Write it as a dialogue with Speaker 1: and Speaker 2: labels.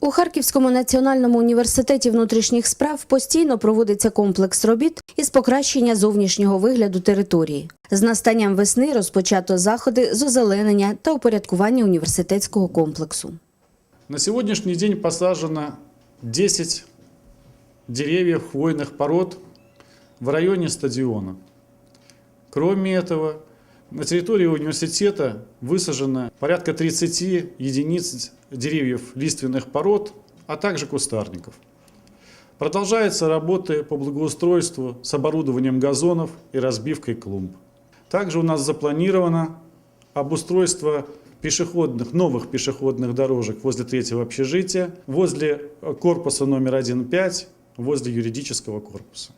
Speaker 1: У Харківському національному університеті внутрішніх справ постійно проводиться комплекс робіт із покращення зовнішнього вигляду території. З настанням весни розпочато заходи з озеленення та упорядкування університетського комплексу.
Speaker 2: На сегодняшний день посажено 10 деревьев хвойных пород в районе стадиона. Кроме этого, на территории университета высажено порядка 30 единиц деревьев лиственных пород, а также кустарников. Продолжаются работы по благоустройству с оборудованием газонов и разбивкой клумб. Также у нас запланировано обустройство пешеходных, новых пешеходных дорожек возле третьего общежития, возле корпуса номер 1.5, возле юридического корпуса.